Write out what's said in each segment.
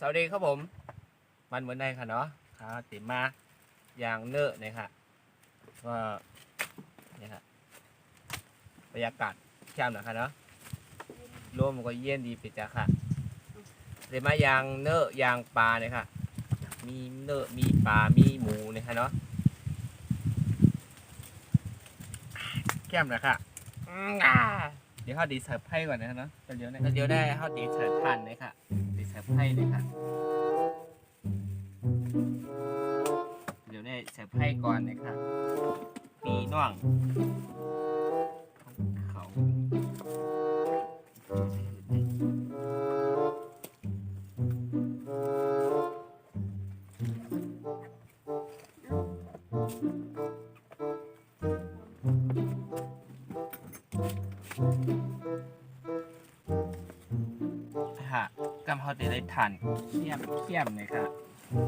สวัสดีครับผม มันเหมือนในค่ะเนาะครับติดมาอย่างเนอะเนี่ยค่ะก็เนี่ยค่ะบรรยากาศแคบหน่อยค่ะเนาะร่วมก็เย็นดีปิดจ้ะค่ะเดี๋ยวมายางเนอะยางปลาเนี่ยค่ะ มีเนอะมีปลา มีหมูเนี่ยค่ะเนาะแก้มหนะค่ะอืมอ่าเดี๋ยวเขาดีเสิร์ฟให้ก่อนนะเนาะเดี๋ยวนะเดี๋ยวได้เขาดีเสิร์ฟทานเลยค่ะ ดีเสิร์ฟให้เลยครับเดี๋ยวได้เสิร์ฟให้ก่อนเลยค่ะมีน่องเขาำเขานเขี้ยมเขี้ยมเลยค่ะโอ้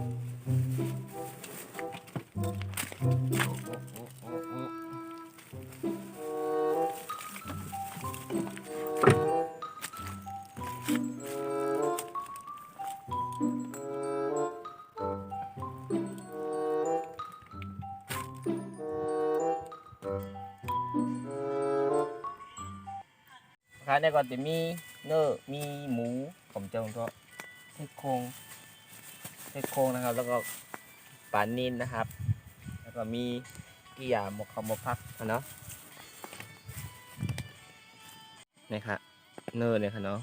โอ้โอ้โอ้โอ้ครับในก่อนจะมีเนื้อมีหมูผมจะก็ ซี่โครงซี่โครงนะครับ แล้วก็ปลานินนะครับ แล้วก็มีกี่อย่างหมกขมพักอะเนาะนี่ค่ะเนื้อเนี่ยค่ะเนาะ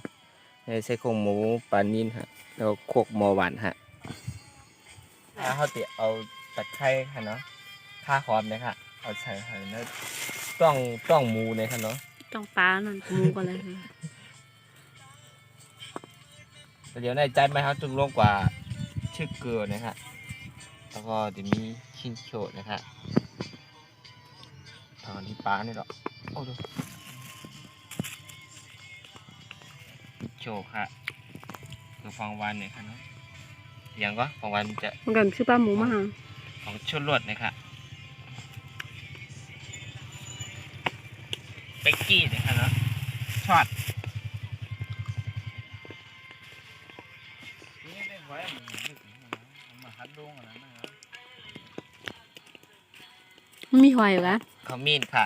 ในใช้โครงหมูปลานินฮะแล้วก็โคกหมอหวานฮะถ้าเขาติเอาตะไคร้ค่ะเนาะข้าหอมเนี่ยค่ะเอาใส่ให้แล้วต้องต้องหมูเนี่ยค่ะเนาะต้องปลานั่นหมูก่อนเลย เดี๋ยวในใจไหมครับจึงลงกว่าชื่อเกลือนะฮะแล้วก็จะมีชิ้นโชดนะฮะตอนนี้ปลาเนี่ยหรอโอ้ดูโชกฮะคือฟองวันเนี่ยครับเนาะอย่างก็ฟองวันจะมันกันชื่อปลาหมูมาหาของชุดลวดนะครับเป็กกี้นะครับเนาะช็อต ดลงอะไรนะครับมันมีหอยอยู่กันขมิ้นค่ะ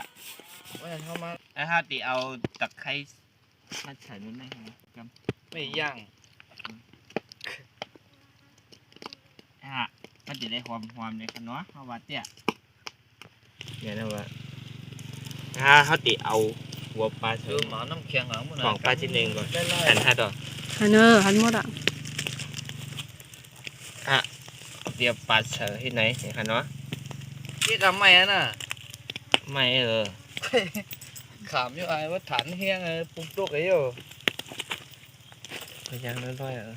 ว่าเข้ามาแล้วถ้าตีเอาตะไคร้มาใส่นิดหนึงนะครับไม่ย่างฮะมันจะได้หอมหอมเลยค่ะเนาะเพราะว่าเตี้ยเนี่ยนะว่าถ้าเขาตีเอาหัวปลาคือหมาน้ำเคียงหลังมันของปลาชิ้นหนึ่งก่อนได้ไล่หันให้ต่อฮันเนอร์ฮันหมดอะอะ เดี๋ยวปลาเฉอที่ไหนเนี่ยค่ะเนาะที่ทำไมอะน่ะไม่เออขามอยู่ไอ้ว่าฐานเฮียงไอ้ปุ๊บตุกไอ้อยู่ก็ยังน้อยๆเออ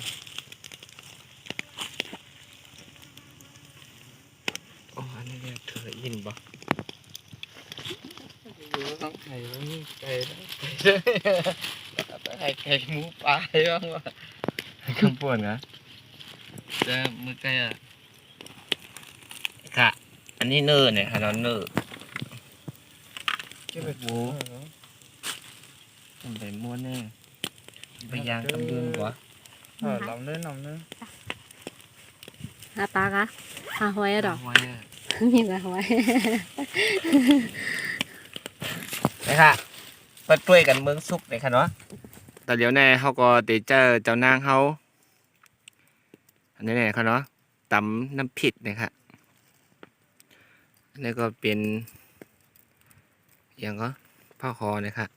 อ๋ออันนี้เรียกเธออินบ่อยู่ต้องไข่แล้วนี่ไก่นะไข่ไก่หมูปลาบ้างวะข้างปวนนะแต่มือไก่อะค่ะอั นนี้เนอร์เนี่ยค่ะเนาะเนอร์เก็บไปโอ้มันไปม้วนแน่ไปยางกำยืนกว่าเออลำเนื้อลำเนื้อหาปลากะหาหอยอะดอกไว้อะมีแต่หอยนะคะเปิดด้วยกันเมืองซุกเลยค่ะเนาะแต่เดี๋ยวแน่เขาก็เตเจอเจ้านางเขาอันนี้เนี่ยเขาเนาะตำน้ำผิดนะครับ แล้วก็เป็นอย่างก็ผ้าคอนะครับ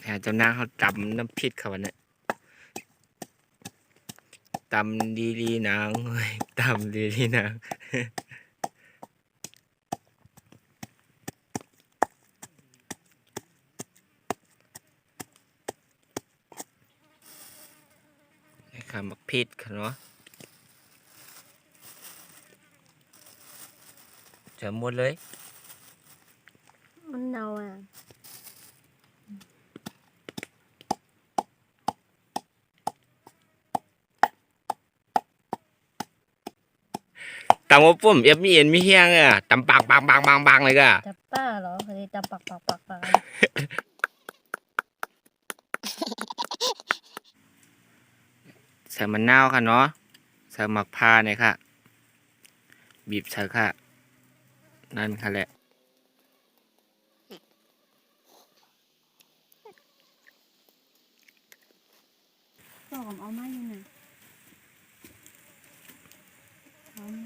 เนี่ยเจ้านางเขาตำน้ำผิดเขาวันนี้ตำดีดีๆนางเฮ้ยตำดีดีๆนาง คำบักพิษค่ะเนาะจะหมดเลย มันเนาอะตำว่าปุ่มเอฟมีเอ็นมีเฮียงอะตำปังปังปังปังปังเลยก็จับป้าเหรอเคยเลยตำปักปักปักปัก ใส่มะนาวค่ะเนาะใส่หมักพร้าเนี่ยค่ะ บีบใส่ค่ะ นั่นค่ะแหละก็ผมเอาไม้อยู่เนี่ยเอาไม้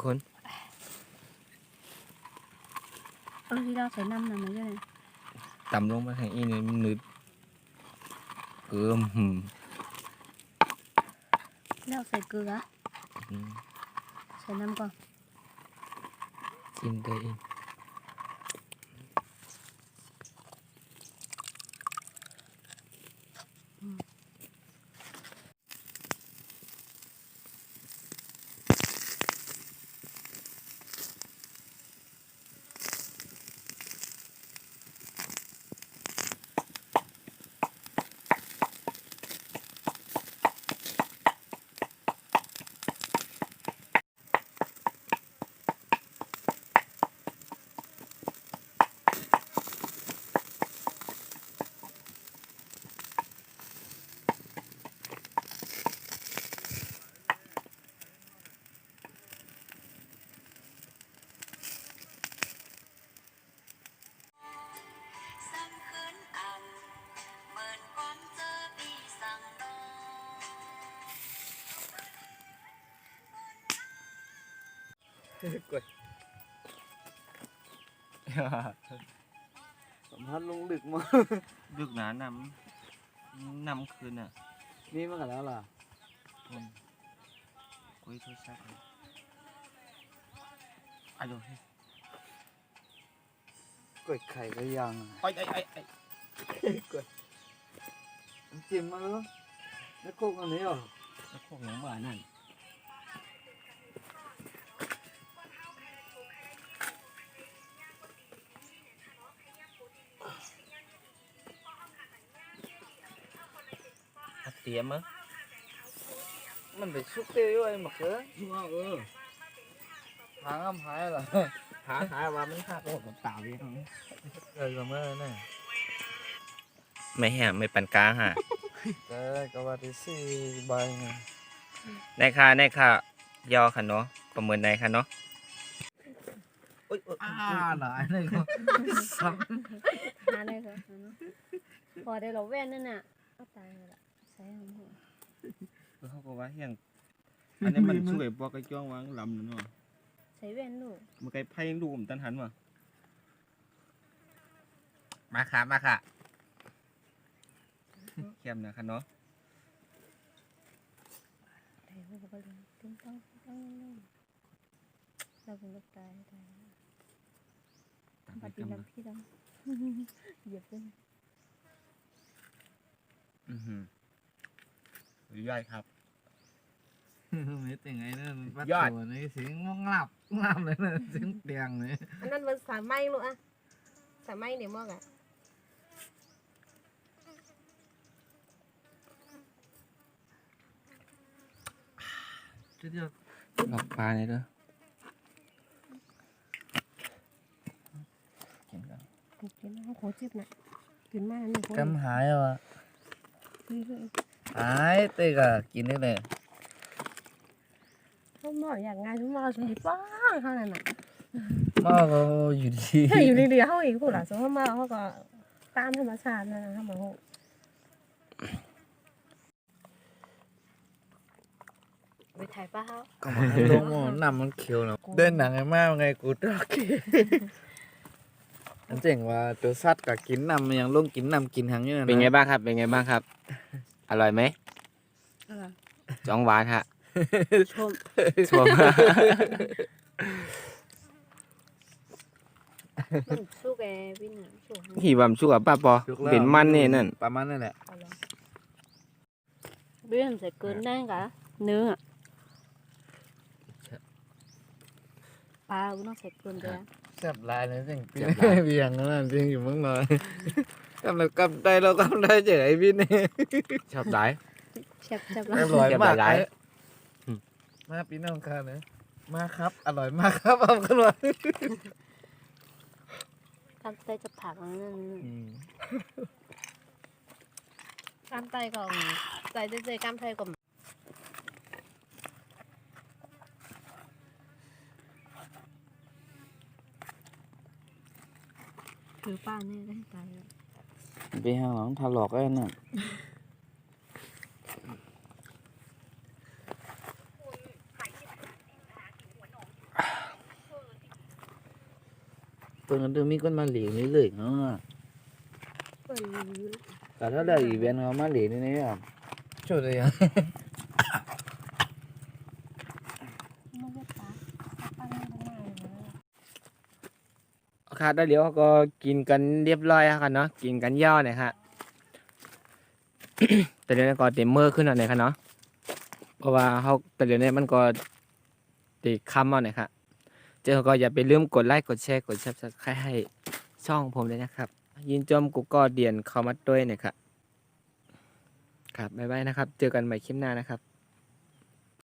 คนเออที่เราใส่น้ำน่ะมันก็เลยต่ำลงมาทางอีนี่มันนึดเอิ่ม กดสัมภาษณ์ลงดึกมากดึกหนานำนำคืนอะนี่มากันแล้วล่ะคนคุยโทรศัพท์เลยอะโหลเฮ้ยกดไข่ก็ยังไอ้ไอ้ไอ้ไอ้กดจิ้มมาแล้วแล้วโคกอันนี้เหรอแล้วพวกน้องบ้านั่นอ่ะเตรียมมั้งมันไปชุกเตี้ยไอ้หมักเอ้ยว่าเออหางอ้ำหายเหรอหาหาว่ามันหักโอ้ผมตาเวียงเออก็เมื่อน่ะไม่แหมไม่ปันกลางฮะเออก็ว่าที่สี่ใบไงได้ค่ะได้ค่ะยอค่ะเนาะประเมินได้ค่ะเนาะโอ๊ยโอ๊ยอ่าหลายเลยก็ซ้ำหาได้ก็หาเนาะพอได้เราแว่นนั่นน่ะเอาตายเลย ละใส่หอมหัวเขาก็ว่าเฮียงอันนี้มันช่วยบอกไอ้จ้องวางลำนั่นเนาะใส่แว่นลูกมันไกลไพ่ดูผมตันหันว่ะมาค่ะมาค่ะเข้มนะคะเนาะใส่หัวก็เลยติ้งต้องติ้งต้องนิ่งๆเราเป็นลูกตายตายตามไปปัดปีกำน้ำพี่ดำเหยียบขึ้นอือหือ ย่อยครับ ไม่ติงไงนั่นปัดยอด ตัวนี่เสียงงหลับงลับเลยนะเสียงเตียงเลยอันนั้นมันสายไหมลูกอะสายไหมเนี่ยมอกอะจุดเดียวหลอกปลาเนี่ยเด้อกินกันกินเขาโคจิบนะกินมากนี่โคกำหายเหรอนี่เลยหายเตะกะกินได้เลยเขาหมออยากงานเขาหมอสนิทป้างเขานั่นน่ะหม้อก็อยู่ดีอยู่ดีๆเขาอีกผู้หลักสมเขามาเขาก็ตามธรรมชาตินั่นนะเขาบอกไปถ่ายป้าเขาก็มาลงหม้อน้ำมันเขียวนะเดินหนังไงมากไงกูตรอกอันเจ๋งว่าตัวสัตว์กับกินน้ำมันยังลงกินน้ำกินหางอยู่นะเป็นไงบ้างครับ เป็นไงบ้างครับ อร่อยไหมเออจ้องหวานฮะชมชมมันสู้แกวิ่งหนังสู้ให้หีบวมชั่วป้าปอจุกแล้วเป็นมันเนี่ยนั่นประมาณนั่นแหละเอาลองเบี้ยมใส่เกินได้กะเนื้ออะปลาก็ต้องใส่เกินไปอะแซ่บหลายเลยเจ๋งปีแซ่บหลายเบียงนั่นจริงอยู่เมืองน้อย กำลังกำได้เรากำได้เจอไอ้พี่นี่ชอบหลายแซ่บแซ่บเรีแล้ยวบร้อยเรียบร้มาอกยหลายไอ้มาพี่น้องค่ะนะมาครับ อร่อยมากครับเอาขึ้นมากล้ามไตจะผักนั่นอืมกล้ามไตก่อนใจเจๆกล้ามไทยก่อนคือป้าเนี่ยได้ใจแล้ว ไปหาหลังทะลอกไอ้น่ะตัวนั้นตัวมีคนมาเหลียวนี่เลยเนาะเปิดแต่ถ้าได้อีเวนต์เขามาเหลียวนี่เนี่ยช่วยเลยอะ ไม่ได้ปลาปลาไม่ได้เลย ครับได้เดี๋ยวก็กินกันเรียบร้อยแล้วครับเนาะกินกันย่อหน่อยครับแต่เดี๋ยวนี้ก็เต็มมือขึ้นหน่อยครับเนาะเพราะว่าเขาแต่เดี๋ยวนี้มันก็ติดคำเอาหน่อยครับเจอก็อย่าไปลืมกดไลค์กดแชร์กดซับสไครต์ให้ช่องผมด้วยนะครับ ยินจมกูก็เดียนเข้ามาด้วยหน่อยครับครับบ๊ายบายนะครับ เจอกันใหม่คลิปหน้านะครับ